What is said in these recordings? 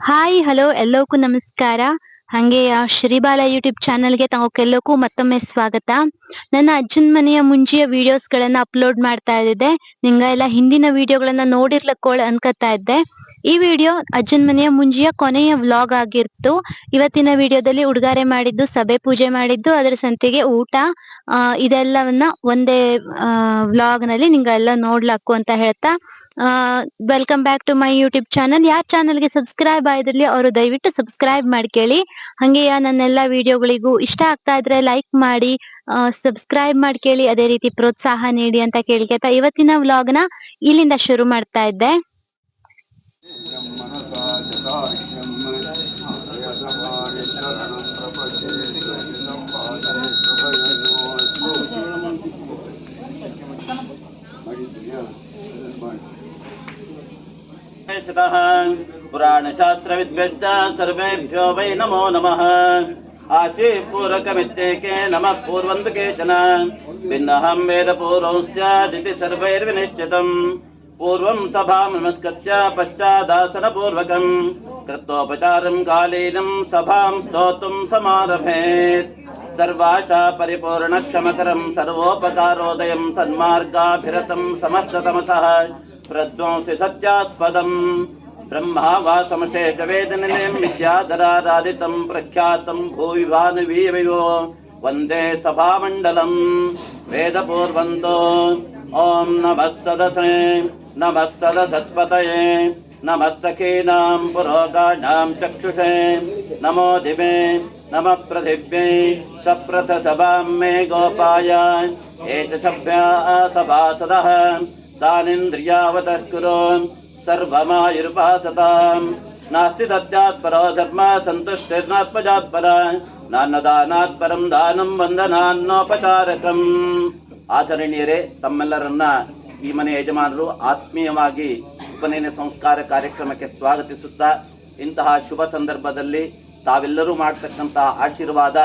Hi hello ಎಲ್ಲೋಕು ನಮಸ್ಕಾರ. ಹಂಗೆಯ ಶ್ರೀಬಾಲ YouTube ಚಾನಲ್ಗೆ ತಾವೆಲ್ಲಕ್ಕೂ ಮತ್ತೊಮ್ಮೆ ಸ್ವಾಗತ. ನನ್ನ ಅಜ್ಜನ ಮನೆಯ ಮುಂಜಿಯ ವಿಡಿಯೋಸ್ ಗಳನ್ನ ಅಪ್ಲೋಡ್ ಮಾಡ್ತಾ ಇದ್ದೆ. ನಿಂಗ ಎಲ್ಲ ಹಿಂದಿನ ವಿಡಿಯೋಗಳನ್ನ ನೋಡಿರ್ಲಕ್ಕೋಳ್ ಅನ್ಕೋತಾ ಇದ್ದೆ. ಈ ವಿಡಿಯೋ ಅಜ್ಜನ ಮನೆಯ ಮುಂಜಿಯ ಕೊನೆಯ ವ್ಲಾಗ್ ಆಗಿರ್ತು. ಇವತ್ತಿನ ವಿಡಿಯೋದಲ್ಲಿ ಉಡುಗಾರೆ ಮಾಡಿದ್ದು, ಸಭೆ ಪೂಜೆ ಮಾಡಿದ್ದು, ಅದರ ಸಂತೆಗೆ ಊಟ ಇದೆಲ್ಲವನ್ನ ಒಂದೇ ವ್ಲಾಗ್ನಲ್ಲಿ ನಿಂಗೆಲ್ಲ ನೋಡ್ಲಕ್ಕು ಅಂತ ಹೇಳ್ತಾ. Welcome back to my YouTube channel ಯಾರ್ ಚಾನಲ್ಗೆ ಸಬ್ಸ್ಕ್ರೈಬ್ ಆಗಿದ್ರಲ್ಲಿ ಅವರು ದಯವಿಟ್ಟು ಸಬ್ಸ್ಕ್ರೈಬ್ ಮಾಡ್ಕೊಳ್ಳಿ ಹಂಗೆಯ ನನ್ನೆಲ್ಲ ವಿಡಿಯೋಗಳಿಗೂ ಇಷ್ಟ ಆಗ್ತಾ ಇದ್ರೆ ಲೈಕ್ ಮಾಡಿ ಸಬ್ಸ್ಕ್ರೈಬ್ ಮಾಡಿ ಕೇಳಿ ಅದೇ ರೀತಿ ಪ್ರೋತ್ಸಾಹ ನೀಡಿ ಅಂತ ಕೇಳ್ಕೊತಾ ಇವತ್ತಿನ ವ್ಲಾಗ್ನ ಇಲ್ಲಿಂದ ಶುರು ಮಾಡ್ತಾ ಇದ್ದೆ. शतः पुराणशास्त्रविद्भ्यश्च सर्वेभ्यो वै नमो नमः आशीपूरकमित्येके नमः पूर्वन्तु केचन भिन्नहं वेदपूर्वं स्यादिति सर्वैर्विनिश्चितम् पूर्वं सभां नमस्कृत्य पश्चादासनपूर्वकं कृत्वोपचारं कालीनं सभां स्तोतुं समारभेत् सर्वाशा परिपूर्णक्षमकरं सर्वोपकारोदयं सन्मार्गाभिरतं समस्ततमसः प्रध्वंसि सत्यास्पदम् ब्रह्मावासमशेषवेदननीं विद्याधरारादितं प्रख्यातं भूविभानवीवयो वंदे सभामण्डलं वेदपूर्वन्तो। ॐ नमस्तदसे नमस्तदसत्पतये नमस्तकीनां पुरोगाणां चक्षुषे, नमो दिवे, नमः पृथिव्यै सप्रथसभां मे गोपाय। एतशभ्या सभासदः तानिन्द्रियावतः कुरु। सर्वमायुर्भासताम् नास्ति तस्यात् परो धर्म सन्तुष्टिर्नात्मजात् पर ನಾನ್ನದಾನಾತ್ ಪರಂ ದಾನಂ ವಂದನಾನ್ನೋಪಚಾರಕಂ ಆಚರಣೀಯರೇ ತಮ್ಮೆಲ್ಲರನ್ನ ಈ ಮನೆ ಯಜಮಾನರು ಆತ್ಮೀಯವಾಗಿ ಉಪನಯನ ಸಂಸ್ಕಾರ ಕಾರ್ಯಕ್ರಮಕ್ಕೆ ಸ್ವಾಗತಿಸುತ್ತಾ ಇಂತಹ ಶುಭ ಸಂದರ್ಭದಲ್ಲಿ ತಾವೆಲ್ಲರೂ ಮಾಡತಕ್ಕಂತಹ ಆಶೀರ್ವಾದ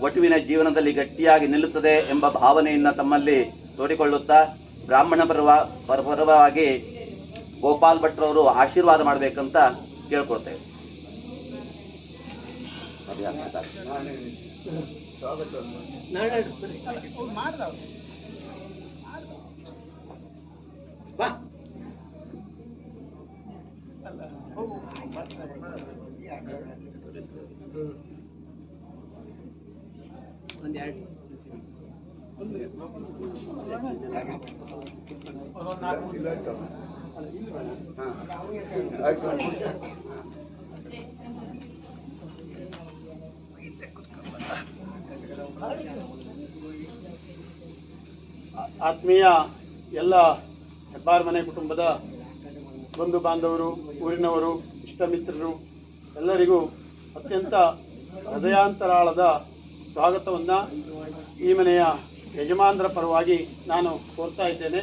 ವಟುವಿನ ಜೀವನದಲ್ಲಿ ಗಟ್ಟಿಯಾಗಿ ನಿಲ್ಲುತ್ತದೆ ಎಂಬ ಭಾವನೆಯನ್ನ ತಮ್ಮಲ್ಲಿ ತೋಡಿಕೊಳ್ಳುತ್ತಾ ಬ್ರಾಹ್ಮಣ ಪರವ ಪರ- ಪರವಾಗಿ ಗೋಪಾಲ್ ಭಟ್ರವರು ಆಶೀರ್ವಾದ ಮಾಡ್ಬೇಕಂತ ಕೇಳ್ಕೊಳ್ತೇವೆ ಆತ್ಮೀಯ ಎಲ್ಲ ಹೆಬ್ಬಾರ್ ಮನೆ ಕುಟುಂಬದ ಬಂಧು ಬಾಂಧವರು, ಊರಿನವರು ಇಷ್ಟ ಮಿತ್ರರು ಎಲ್ಲರಿಗೂ ಅತ್ಯಂತ ಹೃದಯಾಂತರಾಳದ ಸ್ವಾಗತವನ್ನು ಈ ಮನೆಯ ಯಜಮಾನರ ಪರವಾಗಿ ನಾನು ಕೋರ್ತಾ ಇದ್ದೇನೆ.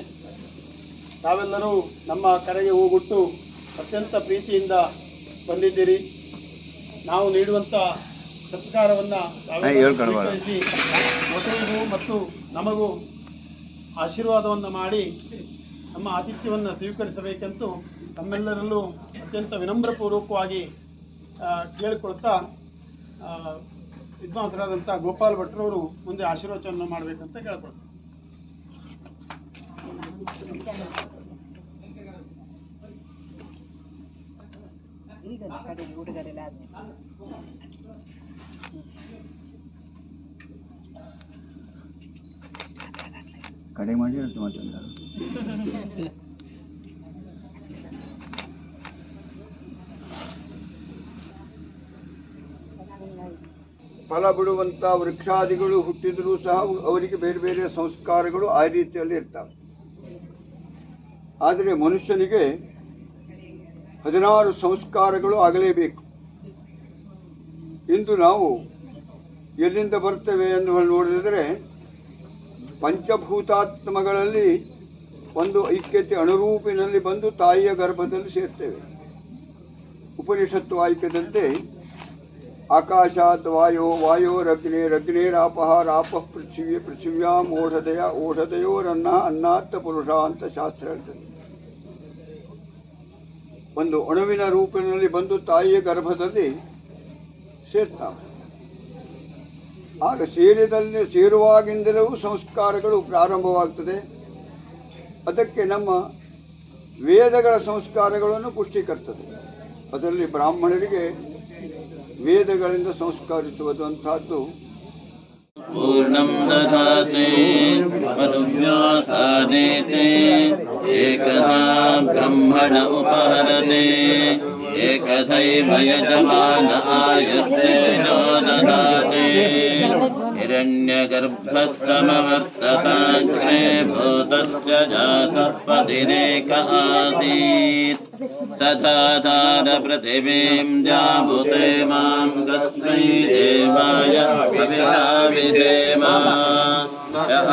ತಾವೆಲ್ಲರೂ ನಮ್ಮ ಕರೆಗೆ ಹೋಗುಟ್ಟು ಅತ್ಯಂತ ಪ್ರೀತಿಯಿಂದ ಬಂದಿದ್ದೀರಿ. ನಾವು ನೀಡುವಂತ ಸತ್ಕಾರವನ್ನು ಸ್ವೀಕರಿಸಿ ಮಗುವಿಗೂ ಮತ್ತು ನಮಗೂ ಆಶೀರ್ವಾದವನ್ನು ಮಾಡಿ ನಮ್ಮ ಆತಿಥ್ಯವನ್ನು ಸ್ವೀಕರಿಸಬೇಕೆಂದು ತಮ್ಮೆಲ್ಲರಲ್ಲೂ ಅತ್ಯಂತ ವಿನಮ್ರಪೂರ್ವಕವಾಗಿ ಕೇಳಿಕೊಳ್ತಾ ವಿದ್ವಾಂಸರಾದಂತಹ ವಿದ್ವಾಂಸರಾದಂಥ ಗೋಪಾಲ್ ಭಟ್ರವರು ಮುಂದೆ ಆಶೀರ್ವಚನ ಮಾಡಬೇಕಂತ ಕೇಳ್ಕೊಳ್ತಾರೆ ಕಡೆ ಮಾಡಿ ಅಂತ ಮಾತಂದ ಫಲ ಬಿಡುವಂತ ವೃಕ್ಷಾದಿಗಳು ಹುಟ್ಟಿದರೂ ಸಹ ಅವರಿಗೆ ಬೇರೆ ಬೇರೆ ಸಂಸ್ಕಾರಗಳು ಆ ರೀತಿಯಲ್ಲಿ ಇರ್ತವೆ. ಆದರೆ ಮನುಷ್ಯನಿಗೆ ಹದಿನಾರು ಸಂಸ್ಕಾರಗಳು ಆಗಲೇಬೇಕು. ಇಂದು ನಾವು ಎಲ್ಲಿಂದ ಬರ್ತೇವೆ ಎಂದು ನೋಡಿದರೆ ಪಂಚಭೂತಾತ್ಮಗಳಲ್ಲಿ ಒಂದು ಐಕ್ಯತೆ ಅನುರೂಪಿನಲ್ಲಿ ಬಂದು ತಾಯಿಯ ಗರ್ಭದಲ್ಲಿ ಸೇರ್ತೇವೆ. ಉಪನಿಷತ್ತು ವಾಕ್ಯದಂತೆ ಆಕಾಶಾತ್ ವಾಯೋ ವಾಯೋರಗ್ನೇರಗ್ನೇರಾಪಃ ರಾಪಃ ಪೃಥ್ವಿ ಪೃಥಿವ್ಯಾಂ ಓಷಧಯ ಓಷಧಯೋರನ್ನ ಅನ್ನಾತ್ತ ಪುರುಷ ಅಂತ ಶಾಸ್ತ್ರ ಹೇಳ್ತದೆ ಒಂದು ಅಣುವಿನ ರೂಪಿನಲ್ಲಿ ಬಂದು ತಾಯಿಯ ಗರ್ಭದಲ್ಲಿ ಸೇರ್ತಾವೆ ಆಗ ಸೇರಿದಲ್ಲಿ ಸೇರುವಾಗಿಂದಲೂ ಸಂಸ್ಕಾರಗಳು ಪ್ರಾರಂಭವಾಗ್ತದೆ. ಅದಕ್ಕೆ ನಮ್ಮ ವೇದಗಳ ಸಂಸ್ಕಾರಗಳನ್ನು ಪುಷ್ಟೀಕರ್ತದೆ ಅದರಲ್ಲಿ ಬ್ರಾಹ್ಮಣರಿಗೆ ವೇದಗಳಿಂದ ಸಂಸ್ಕರಿಸುವುದಂತಹದ್ದು पूर्णं ददाते मधुव्यासानेते एकदा ब्रह्मण उपहरते एकथैव यजमान आयुर्देनो ददाते हिरण्यगर्भस्तमवर्तताग्रे भूतस्य जासपतिरेक आसीत्। तथा तारपृथिवीं जाभूते माँ कस्मै देवाय भविषाविदेवा यः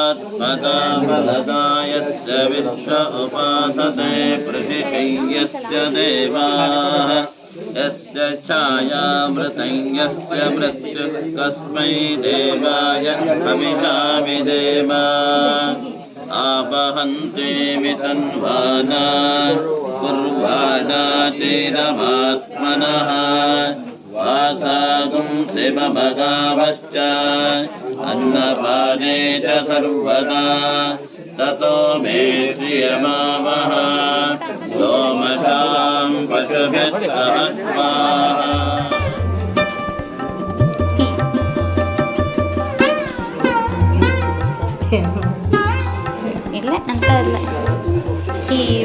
आत्मता बलदायश्च विश्व उपासते पृथिशय्यश्च देवाः। यस्य छायामृतं यस्य मृत्युः कस्मै देवाय हविषा विधेमा आपहन्ते वितन्वाना कुर्वाणा वासागुं शिवभगावश्च अन्नपाने च सर्वदा। ततो मे श्रियमावः। स्वाहा ಇಲ್ಲ ಅಂತ ಇಲ್ಲ ಈ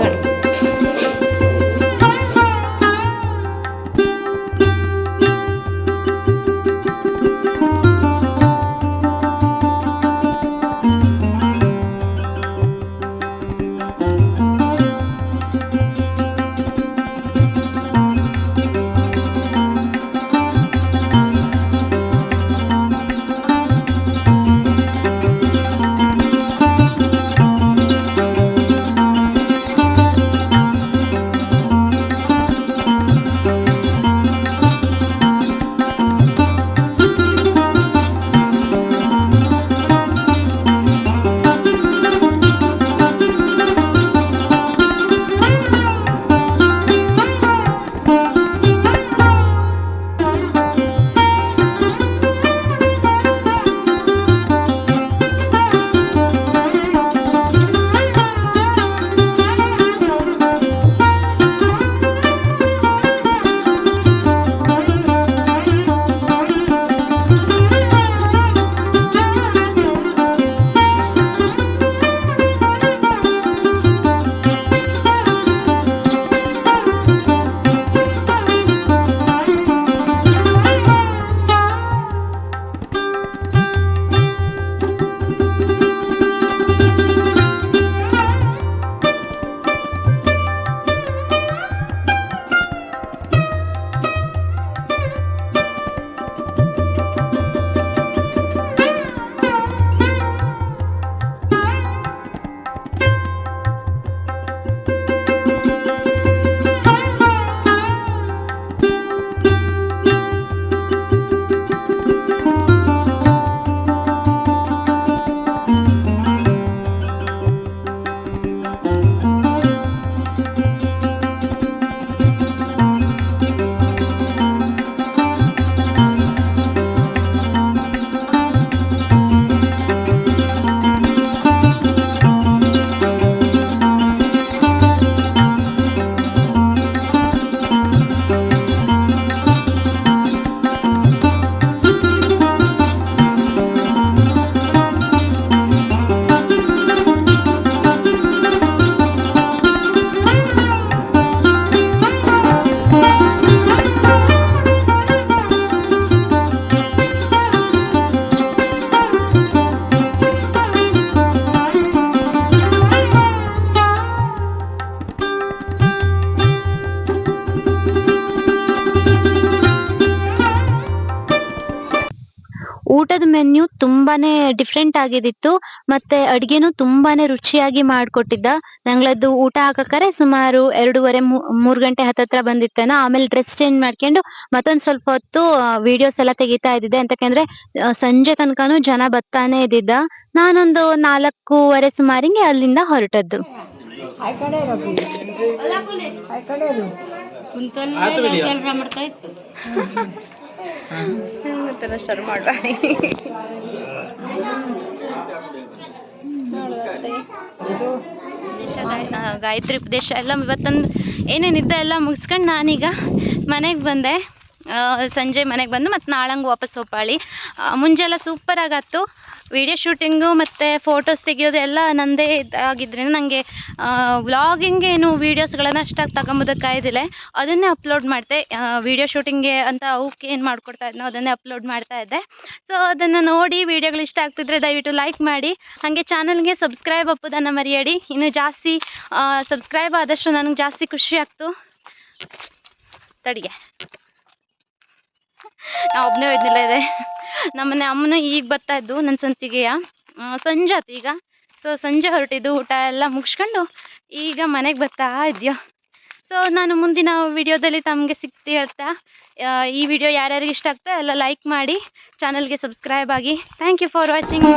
ಮೆನ್ಯೂ ತುಂಬಾನೇ ಡಿಫ್ರೆಂಟ್ ಆಗಿದಿತ್ತು. ಮತ್ತೆ ಅಡಿಗೆನೂ ತುಂಬಾನೇ ರುಚಿಯಾಗಿ ಮಾಡ್ಕೊಟ್ಟಿದ್ದ. ನಂಗ್ಳದ್ದು ಊಟ ಹಾಕಕರೆ ಸುಮಾರು ಎರಡೂವರೆ ಮೂರ್ ಗಂಟೆ ಹತ್ತತ್ರ ಬಂದಿತ್ತೇನ ಆಮೇಲೆ ಡ್ರೆಸ್ ಚೇಂಜ್ ಮಾಡ್ಕೊಂಡು ಮತ್ತೊಂದ್ ಸ್ವಲ್ಪ ಹೊತ್ತು ವಿಡಿಯೋಸ್ ಎಲ್ಲ ತೆಗಿತಾ ಇದ್ದಿದ್ದೆ. ಅಂತಕಂದ್ರೆ ಸಂಜೆ ತನಕನೂ ಜನ ಬರ್ತಾನೆ ಇದ್ದಿದ್ದ. ನಾನೊಂದು ನಾಲ್ಕೂವರೆ ಸುಮಾರಿಗೆ ಅಲ್ಲಿಂದ ಹೊರಟದ್ದು. ಮಾಡ್ತಾ ಇತ್ತು. ಸ್ಟಾರ್ ಮಾಡಬೇಡಿ ಗಾಯತ್ರಿ ಉಪದೇಶ ಎಲ್ಲ ಇವತ್ತೊಂದು ಏನೇನಿದ್ದ ಎಲ್ಲ ಮುಗಿಸ್ಕೊಂಡು ನಾನೀಗ ಮನೆಗೆ ಬಂದೆ. ಸಂಜೆ ಮನೆಗೆ ಬಂದು ಮತ್ತು ನಾಳಂಗೆ ವಾಪಸ್ ಹೋಪಾಳಿ ಮುಂಜೆಲ್ಲ ಮುಂಜಾನೆ ಸೂಪರ್ ಆಗತ್ತು. ವಿಡಿಯೋ ಶೂಟಿಂಗು ಮತ್ತು ಫೋಟೋಸ್ ತೆಗೆಯೋದೆಲ್ಲ ಎಲ್ಲ ನಂದೇ ಆಗಿದ್ದರಿಂದ ನನಗೆ ವ್ಲಾಗಿಂಗ್ ಏನು ವೀಡಿಯೋಸ್ಗಳನ್ನು ಅಷ್ಟಾಗಿ ತಗೊಂಬೋದಕ್ಕಾಯ್ದಿಲ್ಲ ಅದನ್ನೇ ಅಪ್ಲೋಡ್ ಮಾಡಿದೆ. ವಿಡಿಯೋ ಶೂಟಿಂಗ್ಗೆ ಅಂತ ಅವಕ್ಕೆ ಏನು ಮಾಡ್ಕೊಡ್ತಾ ಇದ್ನೋ ಅದನ್ನೇ ಅಪ್ಲೋಡ್ ಮಾಡ್ತಾ ಇದ್ದೆ. ಸೊ ಅದನ್ನು ನೋಡಿ ವೀಡಿಯೋಗಳು ಇಷ್ಟ ಆಗ್ತಿದ್ರೆ ದಯವಿಟ್ಟು ಲೈಕ್ ಮಾಡಿ. ಹಾಗೆ ಚಾನಲ್ಗೆ ಸಬ್ಸ್ಕ್ರೈಬ್ ಅಪ್ಪದನ್ನು ಮರೆಯಡಿ. ಇನ್ನು ಜಾಸ್ತಿ ಸಬ್ಸ್ಕ್ರೈಬ್ ಆದಷ್ಟು ನನಗೆ ಜಾಸ್ತಿ ಖುಷಿ ಆಗ್ತು. ತಡಿಗೆ. ನಾ ಒಬ್ಬನೇ ಇದೆ. ನಮ್ಮನೆ ಅಮ್ಮನೂ ಈಗ ಬರ್ತಾ ಇದ್ದು ನನ್ನ ಸಂತಿಗೆಯ ಸಂಜೆ ಆತು ಈಗ. ಸೊ ಸಂಜೆ ಹೊರಟಿದ್ದು ಊಟ ಎಲ್ಲ ಮುಗಿಸ್ಕೊಂಡು ಈಗ ಮನೆಗೆ ಬರ್ತಾ ಇದ್ಯೋ. ಸೊ ನಾನು ಮುಂದಿನ ವಿಡಿಯೋದಲ್ಲಿ ತಮಗೆ ಸಿಗ್ತಿ ಹೇಳ್ತಾ ಈ ವಿಡಿಯೋ ಯಾರ್ಯಾರಿಗೆ ಇಷ್ಟ ಆಗ್ತಾ ಎಲ್ಲ ಲೈಕ್ ಮಾಡಿ ಚಾನಲ್ಗೆ ಸಬ್ಸ್ಕ್ರೈಬ್ ಆಗಿ. Thank you for watching